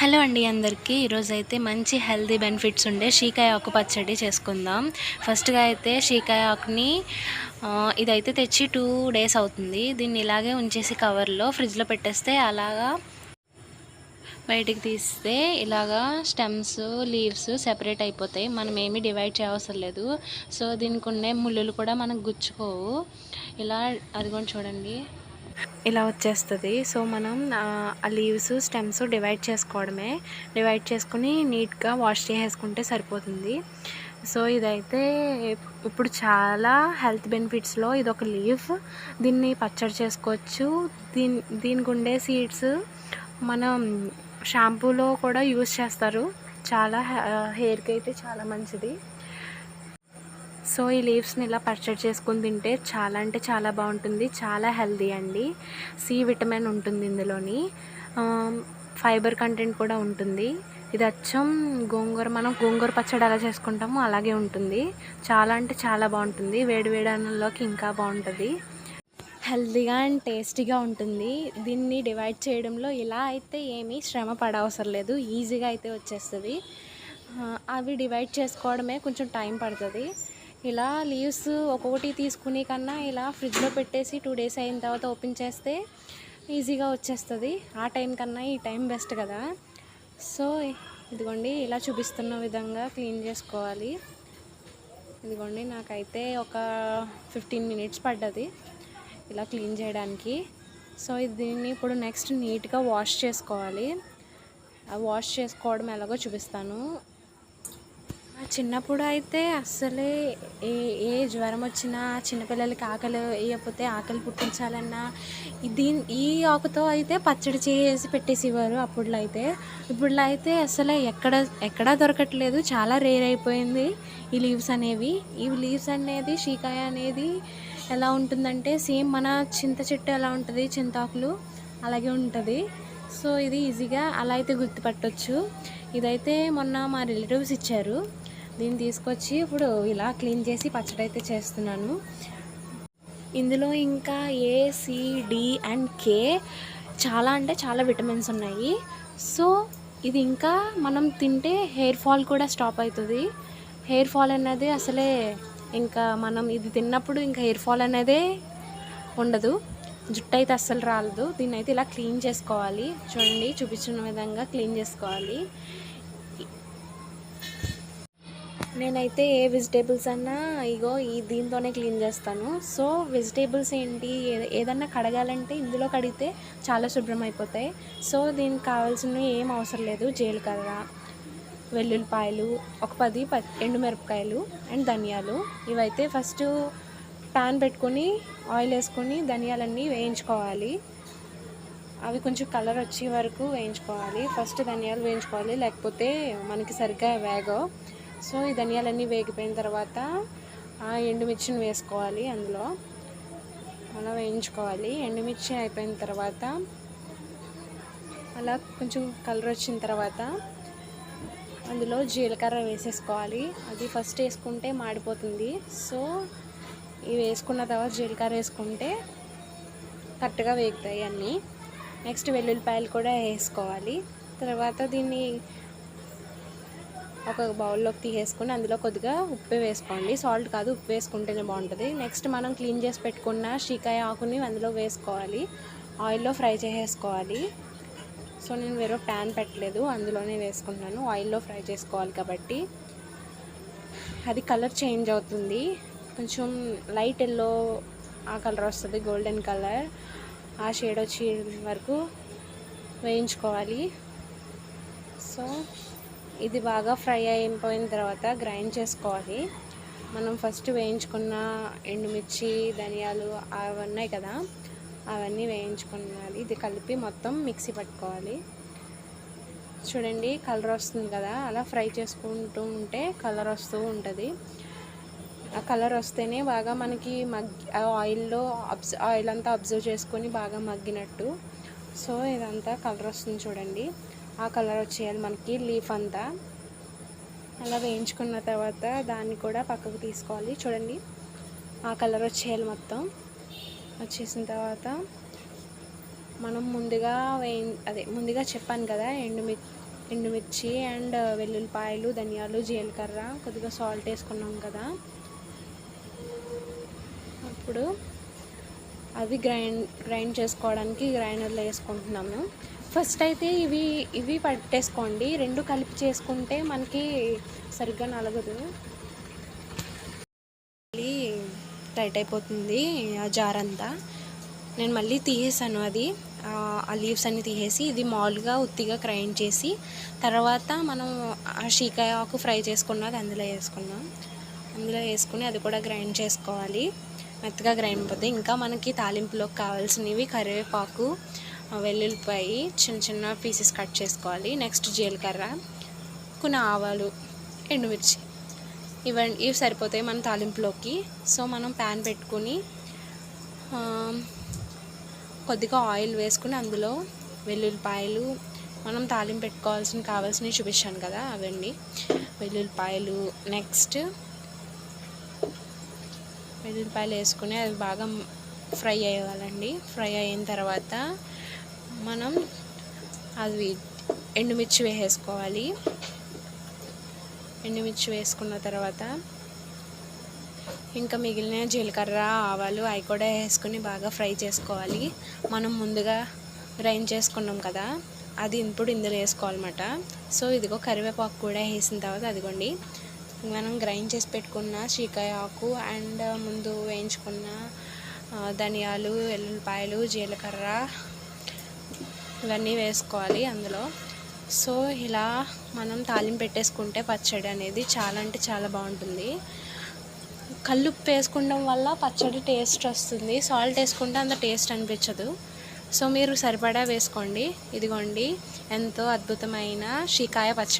Hello అండి అందరికీ. ఈరోజు అయితే మంచి హెల్తీ బెనిఫిట్స్ ఉండే షీకాయ ఆకు పచ్చడి చేసుకుందాం. ఫస్ట్గా అయితే షీకాయ ఆకుని ఇదైతే తెచ్చి టూ డేస్ అవుతుంది. దీన్ని ఇలాగే ఉంచేసి కవర్లో ఫ్రిడ్జ్లో పెట్టేస్తే అలాగా బయటికి తీస్తే ఇలాగా స్టెమ్స్ లీవ్స్ సెపరేట్ అయిపోతాయి. మనం ఏమీ డివైడ్ చేయవసరం లేదు. సో దీనికి ఉండే ముళ్ళులు కూడా మనకు గుచ్చుకోవు. ఇలా అదిగోండి చూడండి. ఇలా వచ్చేస్తుంది. సో మనం ఆ, లీవ్స్ స్టెమ్స్ డివైడ్ చేసుకోవడమే. డివైడ్ చేసుకుని నీట్గా వాష్ చేసేసుకుంటే సరిపోతుంది. సో ఇదైతే ఇప్పుడు చాలా హెల్త్ బెనిఫిట్స్లో ఇది ఒక లీఫ్ దీన్ని పచ్చడి చేసుకోవచ్చు. దీని దీనికి ఉండే సీడ్స్ మనం షాంపూలో కూడా యూస్ చేస్తారు. చాలా హెయిర్కి అయితే చాలా మంచిది. సో ఈ లీవ్స్ని ఇలా పచ్చడి చేసుకుని తింటే చాలా అంటే చాలా బాగుంటుంది చాలా హెల్దీ అండి. సి విటమిన్ ఉంటుంది ఇందులోని. ఫైబర్ కంటెంట్ కూడా ఉంటుంది. ఇది అచ్చం గోంగూర మనం గోంగూర పచ్చడి ఎలా చేసుకుంటామో అలాగే ఉంటుంది. చాలా అంటే చాలా బాగుంటుంది. వేడి అన్నంలోకి ఇంకా బాగుంటుంది. హెల్దీగా అండ్ టేస్టీగా ఉంటుంది. దీన్ని డివైడ్ చేయడంలో ఇలా అయితే ఏమీ శ్రమ పడవసరం లేదు. ఈజీగా అయితే వచ్చేస్తుంది. అవి డివైడ్ చేసుకోవడమే కొంచెం టైం పడుతుంది. ఇలా లీవ్స్ ఒక్కొక్కటి తీసుకునే కన్నా ఇలా ఫ్రిడ్జ్లో పెట్టేసి టూ డేస్ అయిన తర్వాత ఓపెన్ చేస్తే ఈజీగా వచ్చేస్తుంది. ఆ టైం కన్నా ఈ టైం బెస్ట్ కదా. సో ఇదిగోండి ఇలా చూపిస్తున్న విధంగా క్లీన్ చేసుకోవాలి. ఇదిగోండి నాకైతే ఒక ఫిఫ్టీన్ మినిట్స్ పడ్డది ఇలా క్లీన్ చేయడానికి. సో ఇది దీన్ని ఇప్పుడు నెక్స్ట్ నీట్గా వాష్ చేసుకోవాలి. వాష్ చేసుకోవడం ఎలాగో చూపిస్తాను. చిన్నప్పుడు అయితే అస్సలే ఏ ఏ జ్వరం వచ్చినా చిన్నపిల్లలకి ఆకలి వేయకపోతే ఆకలి పుట్టించాలన్నా దీని ఈ ఆకుతో అయితే పచ్చడి చేసి పెట్టేసేవారు అప్పుడులో అయితే ఇప్పుడులో అయితే అసలు ఎక్కడ ఎక్కడా దొరకట్లేదు. చాలా రేర్ అయిపోయింది ఈ లీవ్స్ అనేవి. ఈ లీవ్స్ అనేది షీకాయ అనేది ఎలా ఉంటుందంటే సేమ్ మన చింత చెట్టు ఎలా ఉంటుంది చింతాకులు అలాగే ఉంటుంది. సో ఇది ఈజీగా అలా అయితే గుర్తుపట్టొచ్చు. ఇదైతే మొన్న మా రిలేటివ్స్ ఇచ్చారు. దీన్ని తీసుకొచ్చి ఇప్పుడు ఇలా క్లీన్ చేసి పచ్చడి అయితే చేస్తున్నాను. ఇందులో ఇంకా ఏ డి అండ్ కే చాలా అంటే చాలా విటమిన్స్ ఉన్నాయి. సో ఇది ఇంకా మనం తింటే హెయిర్ ఫాల్ కూడా స్టాప్ అవుతుంది హెయిర్ ఫాల్ అనేది అసలే ఇంకా మనం ఇది తిన్నప్పుడు ఇంకా హెయిర్ ఫాల్ అనేదే ఉండదు. జుట్టు అయితే అస్సలు రాలదు. దీన్ని అయితే ఇలా క్లీన్ చేసుకోవాలి. చూడండి చూపించిన విధంగా క్లీన్ చేసుకోవాలి. నేనైతే ఏ వెజిటేబుల్స్ అన్నా ఇగో ఈ దీంతోనే క్లీన్ చేస్తాను. సో వెజిటేబుల్స్ ఏంటి ఏదన్నా కడగాలంటే ఇందులో కడిగితే చాలా శుభ్రం అయిపోతాయి. సో దీనికి కావాల్సినవి ఏం అవసరం లేదు. జీలకర్ర వెల్లుల్లిపాయలు ఒక పది ప ఎండుమిరపకాయలు అండ్ ధనియాలు. ఇవైతే ఫస్ట్ ప్యాన్ పెట్టుకొని ఆయిల్ వేసుకొని ధనియాలన్నీ వేయించుకోవాలి. అవి కొంచెం కలర్ వచ్చే వరకు వేయించుకోవాలి. ఫస్ట్ ధనియాలు వేయించుకోవాలి. లేకపోతే మనకి సరిగ్గా వేగవు. సో ఈ ధనియాలన్నీ వేగిపోయిన తర్వాత ఆ ఎండుమిర్చిని వేసుకోవాలి అందులో. అలా వేయించుకోవాలి. ఎండుమిర్చి అయిపోయిన తర్వాత అలా కొంచెం కలర్ వచ్చిన తర్వాత అందులో జీలకర్ర వేసేసుకోవాలి. అది ఫస్ట్ వేసుకుంటే మాడిపోతుంది. సో ఇవి వేసుకున్న తర్వాత జీలకర్ర వేసుకుంటే కరెక్ట్గా వేగుతాయి అన్నీ. నెక్స్ట్ వెల్లుల్లిపాయలు కూడా వేసుకోవాలి. తర్వాత దీన్ని ఒక బౌల్లోకి తీసేసుకుని అందులో కొద్దిగా ఉప్పు వేసుకోండి. సాల్ట్ కాదు ఉప్పు వేసుకుంటేనే బాగుంటుంది. నెక్స్ట్ మనం క్లీన్ చేసి పెట్టుకున్న షీకాయ ఆకుని అందులో వేసుకోవాలి. ఆయిల్లో ఫ్రై చేసేసుకోవాలి. సో నేను వేరే ప్యాన్ పెట్టలేదు అందులోనే వేసుకుంటున్నాను. ఆయిల్లో ఫ్రై చేసుకోవాలి కాబట్టి. అది కలర్ చేంజ్ అవుతుంది. కొంచెం లైట్ ఎల్లో ఆ కలర్ వస్తుంది గోల్డెన్ కలర్. ఆ షేడ్ వచ్చే వరకు వేయించుకోవాలి. సో ఇది బాగా ఫ్రై అయిపోయిన తర్వాత గ్రైండ్ చేసుకోవాలి. మనం ఫస్ట్ వేయించుకున్న ఎండుమిర్చి ధనియాలు అవి ఉన్నాయి కదా అవన్నీ వేయించుకున్నాలి. ఇది కలిపి మొత్తం మిక్సీ పట్టుకోవాలి. చూడండి కలర్ వస్తుంది కదా అలా ఫ్రై చేసుకుంటూ ఉంటే కలర్ వస్తూ ఉంటుంది. ఆ కలర్ వస్తేనే బాగా మనకి మగ్గి ఆ ఆయిల్లో అబ్జ ఆయిల్ అంతా అబ్జర్వ్ చేసుకొని బాగా మగ్గినట్టు. సో ఇదంతా కలర్ వస్తుంది చూడండి. ఆ కలర్ వచ్చేయాలి మనకి లీఫ్ అంతా. అలా వేయించుకున్న తర్వాత దాన్ని కూడా పక్కకు తీసుకోవాలి. చూడండి ఆ కలర్ వచ్చేయాలి మొత్తం. వచ్చేసిన తర్వాత మనం ముందుగా వేయి అదే ముందుగా చెప్పాను కదా ఎండుమి ఎండుమిర్చి అండ్ వెల్లుల్లిపాయలు ధనియాలు జీలకర్ర కొద్దిగా సాల్ట్ వేసుకున్నాం కదా. అప్పుడు అది గ్రైండ్ గ్రైండ్ చేసుకోవడానికి గ్రైండర్లో వేసుకుంటున్నాము. ఫస్ట్ అయితే ఇవి ఇవి పట్టేసుకోండి. రెండు కలిపి చేసుకుంటే మనకి సరిగ్గా నలగదు. మళ్ళీ టైట్ అయిపోతుంది ఆ జార్ అంతా. నేను మళ్ళీ తీసేసాను అది. ఆ లీవ్స్ అన్ని తీసేసి ఇది మాములుగా ఉత్తిగా గ్రైండ్ చేసి తర్వాత మనం ఆ షీకాయ ఆకు ఫ్రై చేసుకున్నది అందులో వేసుకున్నాం అందులో వేసుకుని అది కూడా గ్రైండ్ చేసుకోవాలి. మెత్తగా గ్రైండ్ అయిపోతుంది ఇంకా మనకి తాలింపులోకి కావాల్సినవి కరివేపాకు వెల్లుల్లిపాయ చిన్న చిన్న పీసెస్ కట్ చేసుకోవాలి. నెక్స్ట్ జీలకర్ర కొన్ని ఆవాలు ఎండుమిర్చి. ఇవన్నీ ఇవి సరిపోతాయి మన తాలింపులోకి. సో మనం ప్యాన్ పెట్టుకుని కొద్దిగా ఆయిల్ వేసుకుని అందులో వెల్లుల్లిపాయలు మనం తాలింపు పెట్టుకోవాల్సిన కావాల్సినవి చూపించాను కదా అవన్నీ. వెల్లుల్లిపాయలు నెక్స్ట్ వెల్లుల్లిపాయలు వేసుకుని అది బాగా ఫ్రై అయ్యాలండి ఫ్రై అయిన తర్వాత మనం అది ఎండుమిర్చి వేసేసుకోవాలి. ఎండుమిర్చి వేసుకున్న తర్వాత ఇంకా మిగిలిన జీలకర్ర ఆవాలు అవి కూడా వేసుకుని బాగా ఫ్రై చేసుకోవాలి. మనం ముందుగా గ్రైండ్ చేసుకున్నాం కదా అది ఇప్పుడు ఇందులో వేసుకోవాలన్నమాట. సో ఇదిగో కరివేపాకు కూడా వేసిన తర్వాత అదిగోండి. మనం గ్రైండ్ చేసి పెట్టుకున్న చీకాయ ఆకు అండ్ ముందు వేయించుకున్న ధనియాలు వెల్లుల్లిపాయలు జీలకర్ర ఇవన్నీ వేసుకోవాలి అందులో. సో ఇలా మనం తాలింపు పెట్టేసుకుంటే పచ్చడి అనేది చాలా అంటే చాలా బాగుంటుంది. కల్లుప్పు వేసుకోవడం వల్ల పచ్చడి టేస్ట్ వస్తుంది. సాల్ట్ వేసుకుంటే అంత టేస్ట్ అనిపించదు. సో మీరు సరిపడా వేసుకోండి. ఇదిగోండి ఎంతో అద్భుతమైన షీకాయ పచ్చడి.